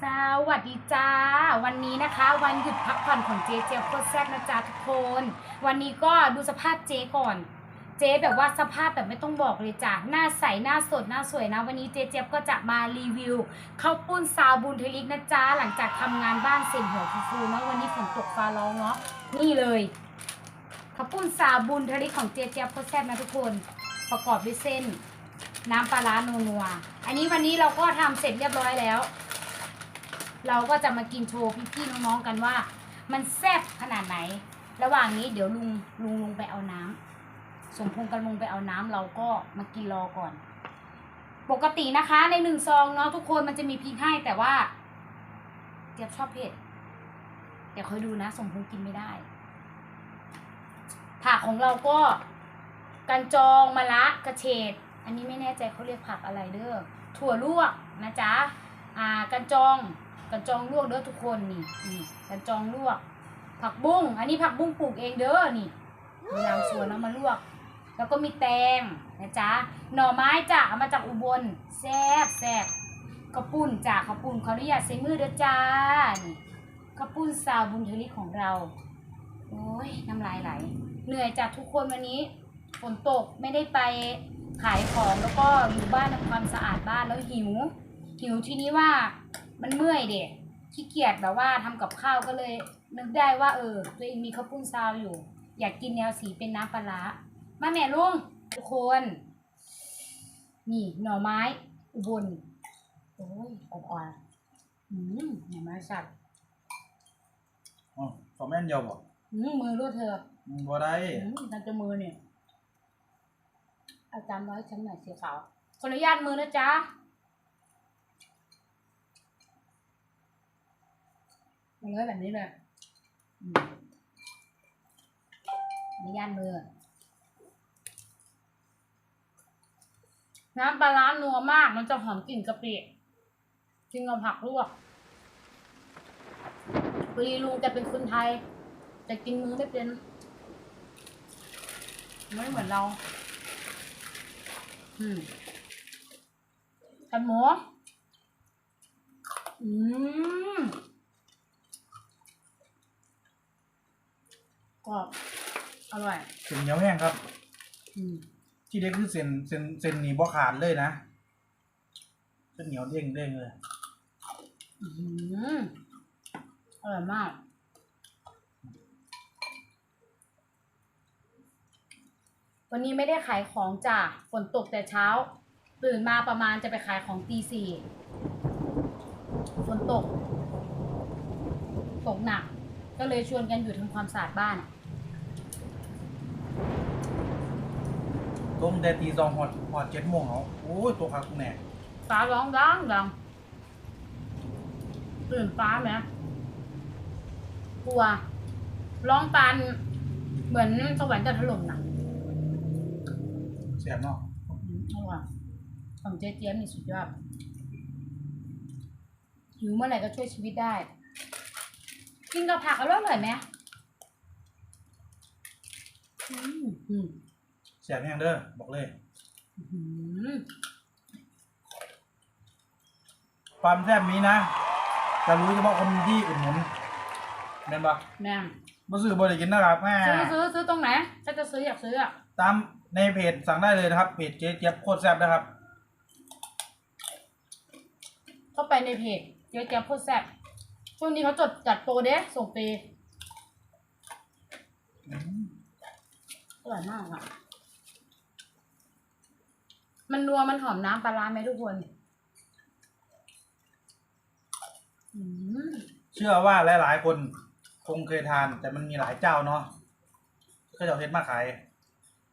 สวัสดีจ้า วันนี้นะคะ วันหยุดพักผ่อนของเจ๊เจ๊โคตรแซ่บนะจ๊ะทุกคน วันนี้ก็ดูสภาพเจ๊ก่อน เจ๊แบบว่าสภาพแบบไม่ต้องบอกเลยจ้ะหน้าใสหน้าสดหน้าสวยนะ วันนี้เจ๊เจ๊ก็จะมารีวิวข้าวปุ้นซาวบุญเทลิกนะจ๊ะหลังจากทำงานบ้านเสร็จหัวฟูๆเนาะวันนี้ฝนตกฟ้าร้องเนาะนี่เลยข้าวปุ้นซาวบุญเทลิกของเจ๊เจ๊โคตรแซ่บนะทุกคน ประกอบด้วยเส้น น้ำปลาร้านัวๆอันนี้วันนี้เราก็ทำเสร็จเรียบร้อยแล้ว เราก็จะมากินโชว์พี่ๆน้องๆกันว่า มันแซ่บขนาดไหน ระหว่างนี้เดี๋ยวลุงลุงลงไปเอาน้ำสมพงษ์กับลุงไปเอาน้ำเราก็มากินรอก่อน ปกตินะคะ ในหนึ่งซองเนาะทุกคนมันจะมีพริกให้แต่ว่าเจี๊ยบชอบเผ็ดเดี๋ยวคอยดูนะ สมพงษ์กินไม่ได้ผักของเราก็กันจองมะระกระเฉดอันนี้ไม่แน่ใจเขาเรียกผักอะไรเด้อถั่วลวกนะจ๊ะอ่ากันจอง กันจองลวกเด้อทุกคนนี่นี่กันจองลวก ผักบุ้งอันนี้ผักบุ้งปลูกเองเด้อนี่เวลาสวนเอามาลวก แล้วก็มีแตงนะจ๊ะหน่อไม้จ้ะเอามาจากอุบลแซ่บแซ่บข้าวปุ้นจ้ะข้าวปุ้นขออนุญาตใส่มือเด้อจ้านี่ขปุ้นซาวบุญเทลิของเราโอ้ยน้ำลายไหล เหนื่อยจากทุกคนวันนี้ฝนตกไม่ได้ไปขายของแล้วก็อยู่บ้านทำความสะอาดบ้านแล้วหิว หิวที่นี้ว่า มันเมื่อยเด็กขี้เกียจแบบว่าทำกับข้าวก็เลย นึกได้ว่าเออตัวเองมีข้าวปุ้นซาวอยู่ อยากกินแนวสีเป็นน้ำปลาร้ามาแม่ลุงทุกคน นี่หน่อไม้อุบลโอ้ยอ่อนๆอืมหน่อไม้สัตว์อ๋อคอมเมนต์เดียวบ่อืมมือรู้เธออืมบ่ได้อืมฉันจะมือเนี่ยอาจารย์ร้อยฉันหน่อยสีขาวขออนุญาตมือนะจ๊ะ มันเลยแบบนี้เลยอืมขออนุญาตมือ น้ำปลาร้านัวมาก มันจะหอมกลิ่นกะปิกินกับผักลวกพอดีลุงจะเป็นคนไทย แต่กินมือไม่เป็น ไม่เหมือนเรา อืมกันหมูอืม กรอบ อร่อย เส้นเหนียวแห้งครับ อืมที่เด็กคือเส้นเส้นเส้นนี่บ่ขาดเลยนะเส้นเหนียวเด้งเด้งเลยอืมอร่อยมาก วันนี้ไม่ได้ขายของจ้ะฝนตกแต่เช้า ตื่นมาประมาณจะไปขายของตีสี่ฝนตก ตกหนัก ก็เลยชวนกันอยู่ทำความสะอาดบ้านต้มแต่ตีสองหอดหอดเจ็ดโมงเอาโอ้ยตัวคักแน่ฟ้าร้องดังดังตื่นฟ้าไหมกลัว ร้องปานเหมือนสวรรค์จะถล่มน่ะแซ่บเนาะอืมอร่อยของเจ๊เจี๊ยบนี่สุดยอดหิวเมื่อไหร่ก็ช่วยชีวิตได้ กินกับผักอร่อยอร่อยไหมอืมอืมแซ่บแห้งเด้อบอกเลย อืมความแซ่บนี้นะ จะรู้เฉพาะคนที่อุดหนุนแม่นปะแม่งบ่ซื้อบ่ได้กินนะครับแม่ซื้อซื้อซื้อตรงไหนถ้าจะซื้ออยากซื้ออะตามในเพจสั่งได้เลยนะครับ เพจเจ๊เจี๊ยบโคตรแซ่บนะครับ เข้าไปในเพจเจ๊เจี๊ยบโคตรแซ่บ ช่วงนี้เขาจดจัดโปรเด้ส่งฟรีอืมอร่อยมากอะ มันนัวมันหอมน้ำปลาร้าไหมทุกคนอืมเชื่อว่าหลาย ๆ คนคงเคยทาน แต่มันมีหลายเจ้าเนาะก็จะเอาเฮ็ดมาขาย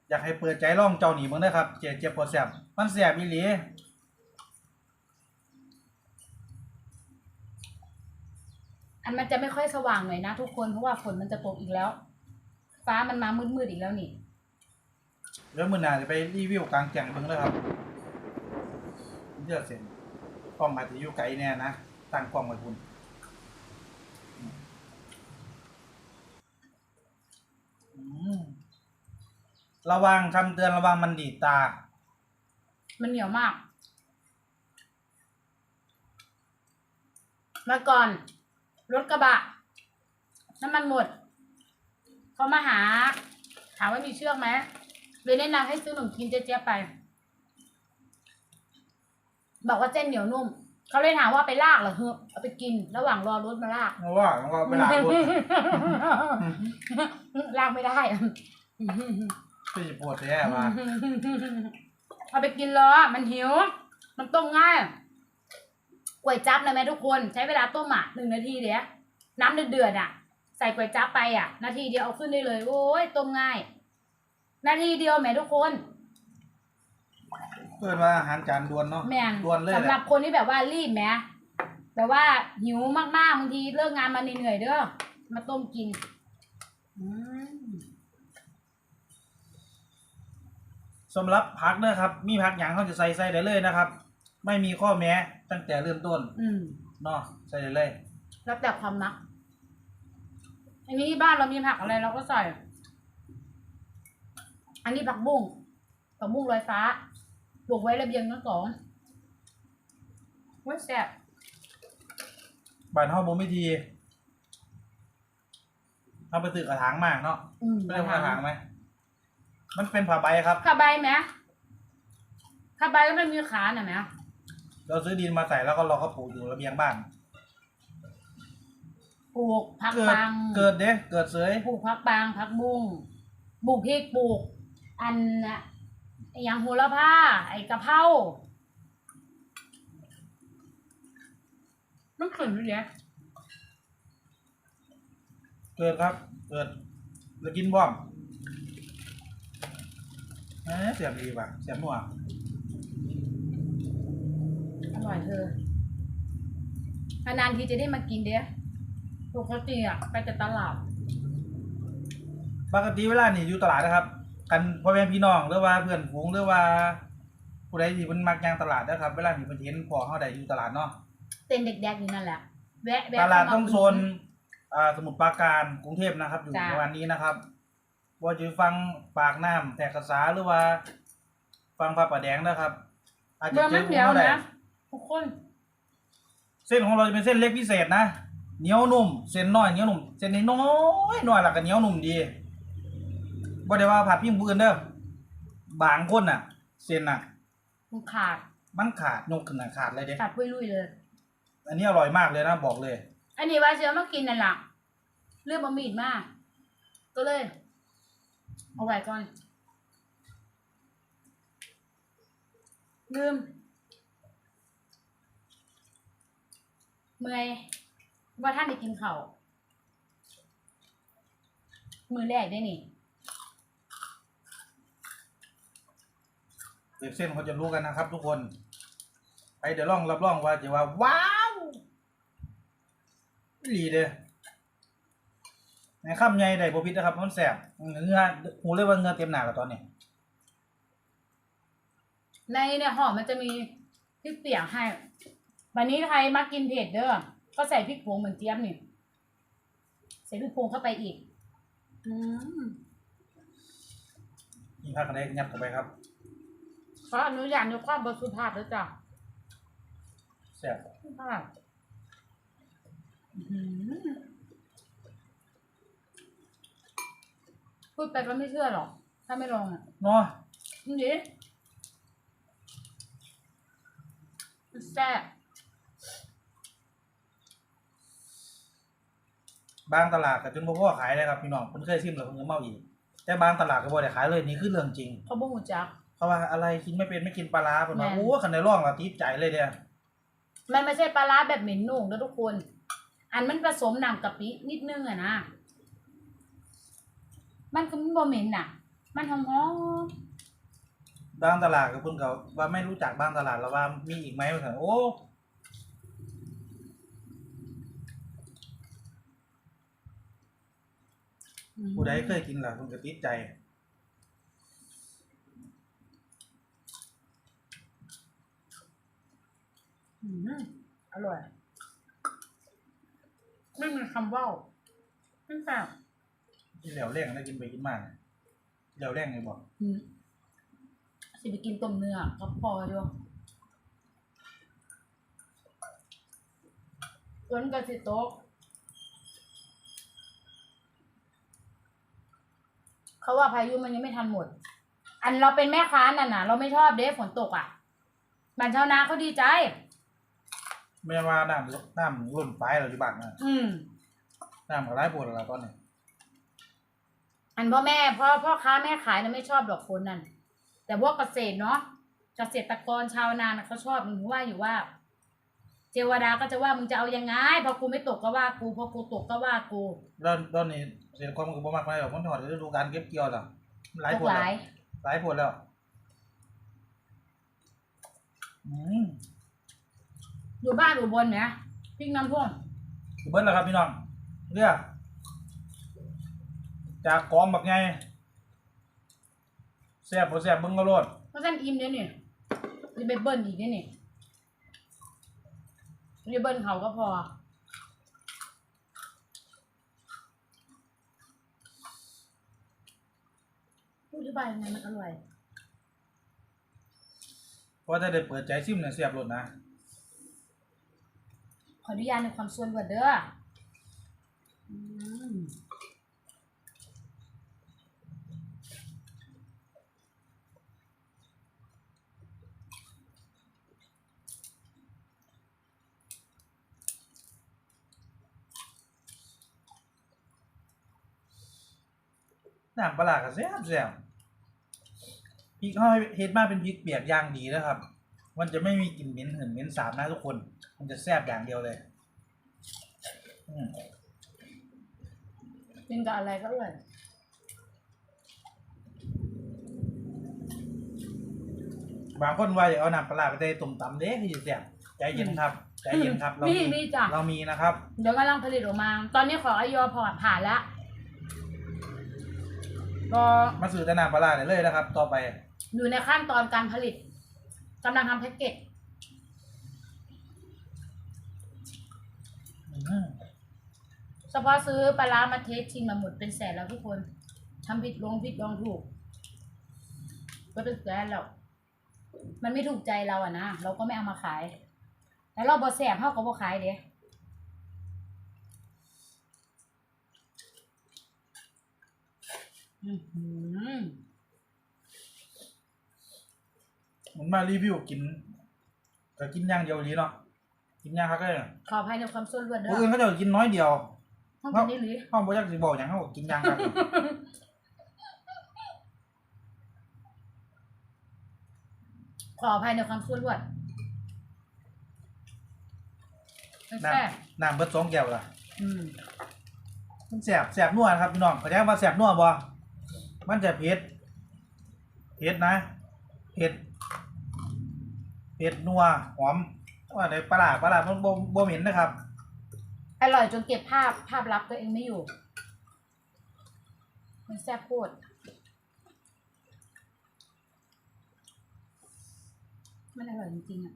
อยากให้เปิดใจลองเจ้าหนีเบิ่งเด้อครับ เจ๊เจี๊ยบโคตรแซ่บมันแซ่บอีหลี อันมันจะไม่ค่อยสว่างหน่อยนะทุกคนเพราะว่าฝนมันจะตกอีกแล้ว ฟ้ามันมามืดๆอีกแล้วนี่เดี๋ยวมื้อหน้าจะไปรีวิวกลางแจ้งเบิ่งเด้อครับเลือกเส้นกล้องอาจจะอยู่ไกลแน่นะตั้งกล้องไว้พุ่นอืมระวังคำเตือนระวังมันดีดตา มันเหนียวมาก มาก่อน รถกระบะ น้ำมันหมด เขามาหา ถามว่ามีเชือกไหมเลยแนะนำให้ซื้อขนมกินเจ๊ยบๆไป บอกว่าเส้นเหนียวนุ่ม เขาเลยถามว่าไปลากเหรอเฮ้เอาไปกิน ระหว่างรอรถมาลาก เพราะว่าเราไปหลากรถลากไม่ได้ที่ปวดแท้มาเอาไปกินเลยมันหิว มันต้มง่าย ก๋วยจั๊บนะแม่ทุกคนใช้เวลาต้มอะหนึ่งนาทีเดียวน้ำเดือดๆอะ ใส่ก๋วยจั๊บไปอะ นาทีเดียวเอาขึ้นได้เลย โอ้ยต้มง่าย นาทีเดียวแม่ทุกคนเพื่อนว่าอาหารจานด่วนเนาะแม่นด่วนเลยสำแหหรัละบคนที่แบบว่ารีบแหมแต่ว่าหิวมากๆบางทีเลิกงานมาเหนื่อยๆเด้อมาต้มกินอืมสำหรับพักเด้อครับ มีพักหยังเขาจะใส่ใส่ได้เลยนะครับ ไม่มีข้อแม้ตั้งแต่เริ่มต้นอืม เนาะใส่ได้เลย แล้วแต่ความมัก อันนี้ที่บ้านเรามีผักอะไรเราก็ใส่ อันนี้ผักบุ้งผักบุ้งลอยฟ้าปลูกไว้ระเบียงทั้งสองไว้แซ่บบ้านเฮาบ่มีทีเอาไปตึกกระถางมากเนาะอืมไม่ได้กระถางไหม มันเป็นผ้าใบครับผ้าใบไหมผ้าใบแล้วมันมีขาหน่อยไหม เราซื้อดินมาใส่แล้วก็เราก็ปลูกอยู่ระเบียงบ้าน ปลูกผักเกิดปังเกิดเด้เกิดเสยปลูกผักปังผักบุ้งปลูกพริกปลูก อันน่ะไอ้อย่างโหระพาไอ้กะเพรามันขึ้นอยู่เนี่ยเกิดครับ เกิดแล้วกินบ้อมเอ๊ะเสียบดีว่ะเสียบหัวอ ร่อยเธอนานๆทีจะได้มากินเด้อปกติอะไปแต่ตลาด ปกติเวลานี่อยู่ตลาดนะครับ กันพ่อแม่พี่น้องหรือว่าเพื่อนฝูงหรือว่า ผู้ใดที่มันมักย่างตลาดนะครับ เวลาที่เพิ่นเห็นพอเฮาได้อยู่ตลาดเนาะเต้นเด็กๆอยู่นั่นแหละ แวะแวะตลาดเข้ต้องมโซนอ่าสมุทรปราการกรุงเทพนะครับ อยู่จ้ะในวันนี้นะครับว่าจะฟังปากน้ำแตกกระสาหรือว่า ฟังพระประแดงนะครับ อาจจะเบอร์เจมัอนเหนียวได้นะ ทุกคน เส้นของเราจะเป็นเส้นเล็กพิเศษนะเหนียวนุ่ม เส้นน้อยเหนียวนุ่ม เส้นน้อยๆน้อยแล้วก็เหนียวนุ่มดีบ่ได้ว่าผัดพิมพ์ผู้อื่นเด้อบางคนน่ะ เส้นน่ะ มันขาดมันขาดยกขึ้นน่ะขาดเลยเด้ขาดปุ้ยลุยเลย อันนี้อร่อยมากเลยนะบอกเลย อันนี้ว่าเชื่อมากินนั่นแหละเรื่องบะหมี่มาก ก็เลย เอาไว้ก่อนลืม เมื่อยว่าท่านได้กินข้าวมือแรกได้นี่เด็กเส้นเขาจะรู้กันนะครับ ทุกคนไปเดี๋ยวลองรับรองว่าจะว่า ว้าวอีหลีเด้อในคำใหญ่ได้บ่ผิดนะครับมันแสบเหงือหูเลยว่าเหงือเต็มหน้าแล้วตอนนี้ในเนี่ยห่อมันจะมีพริกเปียกให้ วันนี้ใครมากินเผ็ดเด้อ ก็ใส่พริกผงเหมือนเจี๊ยบนี่ ใส่พริกผงเข้าไปอีก อืมมีผักอะไรยัดเข้าไปครับขออนุญาตในความบริสุทธิ์ภาพแล้วจ้ะแสบภาพอื้อหือพูดไปก็ไม่เชื่อหรอก ถ้าไม่ลองอะเนาะนี่มันแซ่บ บางตลาดก็จนบ่พอขายเลยครับพี่น้องเพิ่นเคยชิมแล้วเพิ่นก็เมาอีก แต่บางตลาดก็บ่ได้ขายเลยนี่คือเรื่องจริง เขาบ่หูจัก เพราะว่าอะไรกินไม่เป็นไม่กินปลาร้าเพิ่นว่าแม่น โอ้คันได้ลองและติดใจเลยเด้อมันไม่ใช่ปลาร้าแบบเหม็นหนุ่งนะทุกคน อันมันผสมน้ำกะปินิดนึงอะนะ มันก็มันบ่เหม็นน่ะ มันหอมบางตลาดก็เพิ่นก็ว่าไม่รู้จักบางตลาดแล้วว่ามีอีกไหมว่าซั่นโอ้ ผู้ใดเคยกินล่ะเพิ่นก็ติดใจอืมอร่อย ไม่มีคำว่าวไม่แซ่บที่แล้วแรงได้กินไปกินมาเนี่ยแล้วแรงเลยบอกอืมสิไปกินต้มเนื้อก็พออยู่ฝนก็สิตก เขาว่าพายุมันยังไม่ทันหมด อันเราเป็นแม่ค้าน่ะนะเราไม่ชอบเด้ฝนตกอะบ้านชาวนาเขาดีใจ ไม่ว่าน้ำน้ำล้นไปเราอยู่บ้านนะอืมน้ำก็ร้ายปวดแล้วตอนนี้อันพ่อแม่พ่อพ่อค้าแม่ขายนะไม่ชอบดอกฝนนั่นแต่พวกเกษตรเนาะเกษตรกรชาวนานะเขาชอบมึงว่าอยู่ว่า เจวดาก็จะว่ามึงจะเอายังไงพอกูไม่ตกก็ว่ากูพอกูตกก็ว่ากูแล้วตอนนี้เศรษฐกิจมันก็บ่มากไปหรอกมันถอดฤดูการเก็บเกี่ยวแล้วหลายตปกวดหแล้ลาวยหลายปวดแล้วอืมอยู่บ้านอุบลเนี่ยพริกน้ำท่วมคือเบิ้ลแล้วครับพี่น้องเรียกจากกองแบบไงแซ่บบ่แซ่บเบิ่งก็โลดเพราะฉะนั้นอิ่มเดี๋ยวนี่จะไปเบิ้ลอีกเดี๋ยว นี่จะเบิ้ลเขาก็พอ พูดอธิบายยังไงมันอร่อย เพราะถ้าได้เปิดใจซิมเนี่ยแซ่บโลดนะ ขออนุญาตในความส่วนก่อนเด้อ อืม น้ำปลาร้าก็แซ่บแซ่บพริกเฮาเฮ็ดมาเป็นพริกเปียกอย่างดีนะครับ มันจะไม่มีกลิ่นเหม็นหืนเหม็นสาบนะทุกคน มันจะแซ่บอย่างเดียวเลย อืมกินกับอะไรก็อร่อยบางคนว่าอยากเอาน้ำปลาร้าไปใส่ต้มตำเด้คือสิแซ่บใจเย็นครับใจเย็นครับ เรามีมีมีจ้ะ เรามีนะครับ เดี๋ยวกำลังผลิตออกมา ตอนนี้ขอออยพอผ่านแล้ว ก็มาซื้อแต่น้ำปลาร้าได้เลยนะครับ ต่อไปอยู่ในขั้นตอนการผลิตกำลังทำแพ็กเกจอืมเฉพาะซื้อปลาร้ามาเทสชิมมาหมดเป็นแสนแล้วทุกคนทำผิดลงผิดลองถูก ก็เป็นแสนแล้ว มันไม่ถูกใจเราอะนะเราก็ไม่เอามาขาย แต่เราบอแสบเท่ากับบ่ขายเด้อื้อหือ มันมารีวิวกินก็กินอย่างเดียวดีเนาะกินอย่างครับก็ขออภัยในความส่วนรวดเด้ผู้ออื่นเขาจะกินน้อยเดียวห้องกินนี่หรือห้องบ่อยากสิบอกอย่างเขาก็กินอย่างครับ ขออภัยในความส่วนรวดไม่น้แซ่บำน้ำเบิดสองแก้วล่ะอืม มันแสบแสบนัวนะครับพี่น้องเข้าใจว่าแสบนัวบ่ มันจะเผ็ดเผ็ดนะเผ็ดเผ็ดนัวหอมว่าในปลาร้าปลาร้ามันบ่บ่เหม็นนะครับ อร่อยจนเก็บภาพภาพลับตัวเองไม่อยู่ มันแซ่บโคตรมันอร่อยจริงๆอะ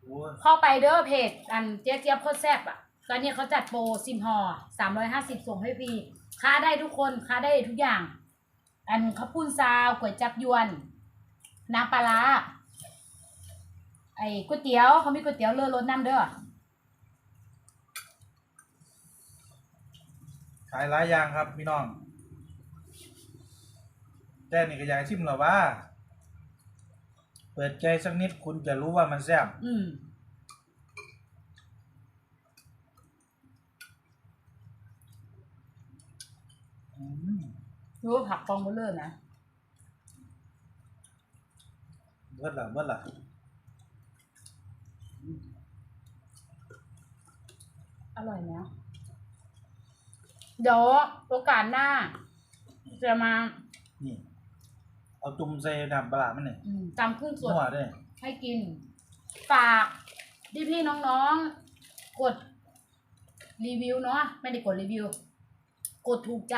โอ้ยเข้าไปเด้อเพจอันเจี๊ยบเจี๊ยบโคตรแซ่บอะต อนนี้เขาจัดโปรซิมฮอสามร้อยห้าสิบส่งให้ฟรีค้าได้ทุกคนค้าได้ทุกอย่าง อันข้าวปุ้นซาวก๋วยจับยวน น้ำปลาร้าไอ้ก๋วยเตี๋ยวเขามีก๋วยเตี๋ยวเรือรสน้ำเด้อขายหลายอย่างครับพี่น้องแต่นี่ก็อยากให้ชิมแล้วว่า เปิดใจสักนิดคุณจะรู้ว่ามันแซ่บอืม รู้ว่าผักกองเบลเลอร์นะเบิดละเบิดละอร่อยนะเดี๋ยวโอกาสหน้า จะมานี่ เอาจุ่มใส่น้ำปลาร้ามันนี่อืมตำครึ่งสนัดวเด้ให้กิน ฝากพี่พี่ๆน้องๆ กดรีวิวเนาะไม่ได้กดรีวิว กดถูกใจ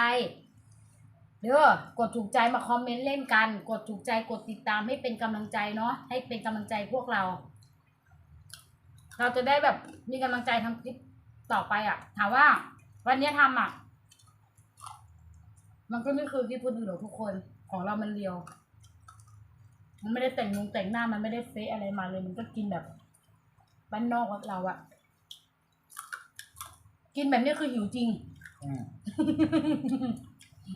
เด้อกดถูกใจมาคอมเมนต์เล่นกัน กดถูกใจกดติดตามให้เป็นกำลังใจเนาะให้เป็นกำลังใจพวกเรา เราจะได้แบบมีกำลังใจทำคลิปต่อไปอะ ถามว่า วันนี้ทำอะ มันก็ไม่คือคลิปคนอื่นหรอกทุกคนของเรามันเรียว มันไม่ได้แต่งนงแต่งหน้ามันไม่ได้เฟซอะไรมาเลย มันก็กินแบบบ้านนอกเราอะกินแบบนี้คือหิวจริง อืม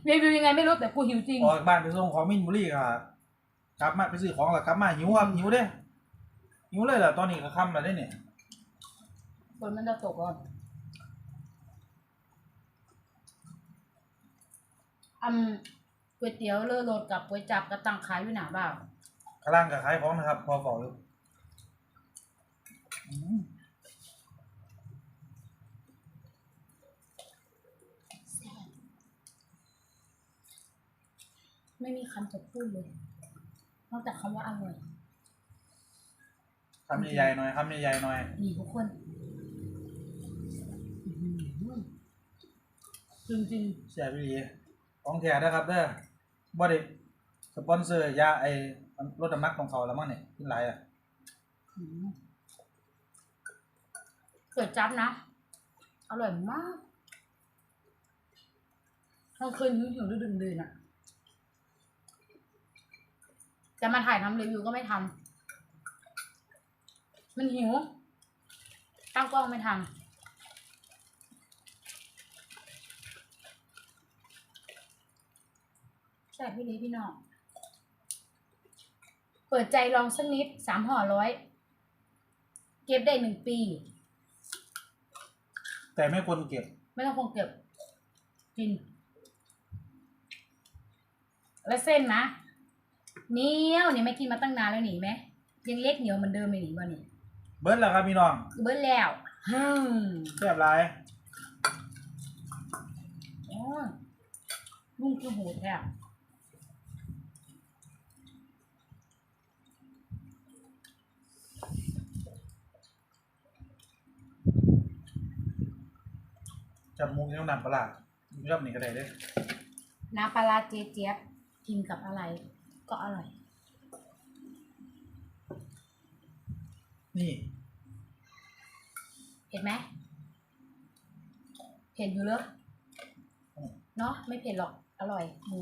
รีวิวยังไงไม่รู้แต่กูหิวจริง ออกจากบ้านไปส่งของมินบุรีก็กลับมาไปซื้อของแล้วกลับมาหิวครับหิวเด้หิวเลยเหรอตอนนี้ก็ค่ำแล้วได้เนี่ยฝนมันจะตกอะอืมก๋วยเตี๋ยวเลอโรดกับก๋วยจับกระตังขายอยู่หนาบ้านกำลังกับขายของนะครับ พอบอกอยู่อืม ไม่มีคำจะพูดเลย นอกจากคำว่าอร่อย คำใหญ่ๆหน่อยคำใหญ่ๆหน่อยนี่ทุกคนอื้อหือจริงจริงแซ่บอีหลีของแท้นะครับเด้อบ่ได้สปอนเซอร์ยาไอ้รถน้ำหนักของเขาแล้วมั้งเนี่ยกินหลายอะๆอื้อเกิดจับนะ อร่อยมากทั้งคืนหิวหิวดึงดื่นๆอะ จะมาถ่ายทำรีวิวก็ไม่ทำมันหิว ตั้งกล้องไม่ทำใช่พี่ลีพี่น้อง เปิดใจลองสักนิดสามห่อร้อย เก็บได้หนึ่งปี แต่ไม่ควรเก็บ ไม่ต้องคงเก็บ กิน แล้วเส้นนะ เหนียวนี่ไม่กินมาตั้งนานแล้วหนีไหมยังเล็กเหนียวเหมือนเดิมเลยหนีบ่นี่เบิร์ดแล้วครับพี่น้องเบิ้ลแล้วฮึมแซ่บหลายโอ้ยลุงคือโหดแท้จับมุกนิ้วหนังปลาร้าชอบนี่ก็ได้เด้อน้ำปลาร้าเจ๊เจี๊ยบกินกับอะไร ก็อร่อย นี่เผ็ดไหมเผ็ดอยู่เลยเนาะไม่เผ็ดหรอก อร่อยดู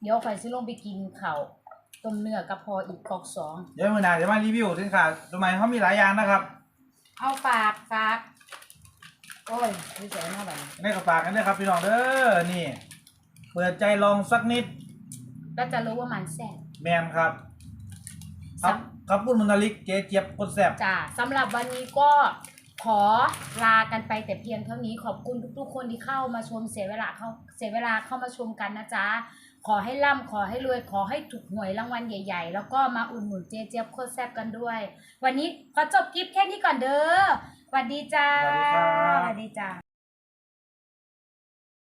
เดี๋ยวไฟซื้อลงไปกินเข่าวต้มเนื้อกระเพออีกกอกสองเดี๋ยวมื่อหน้าจะมารีวิวสินค้าทำไมเขามีหลายอย่างนะครับ เอาฝากฝากโอ้ยดีใจมากแบบในกระฝากกันด้วยครับพี่น้องเด้อนี่ เปิดใจลองสักนิด ก็จะรู้ว่ามันแซ่บแมนครับ ครับครับพูดมุนาลิกเจ๊เจี๊ยบคนแซ่บจ้าสำหรับวันนี้ก็ขอลากันไปแต่เพียงเท่านี้ขอบคุณทุกๆ คนที่เข้ามาชมเสียเวลาเข้าเสียเวลาเข้ามาชมกันนะจ๊ะขอให้ร่ำขอให้รวยขอให้ถูกหวยรางวัลใหญ่ ๆ แล้วก็มาอุดหนุนเจเจี๊ยบโคตรแซ่บกันด้วย วันนี้ขอจบคลิปแค่นี้ก่อนเด้อสวัสดีจ้าสวัสดีครับสวัสดีจ้า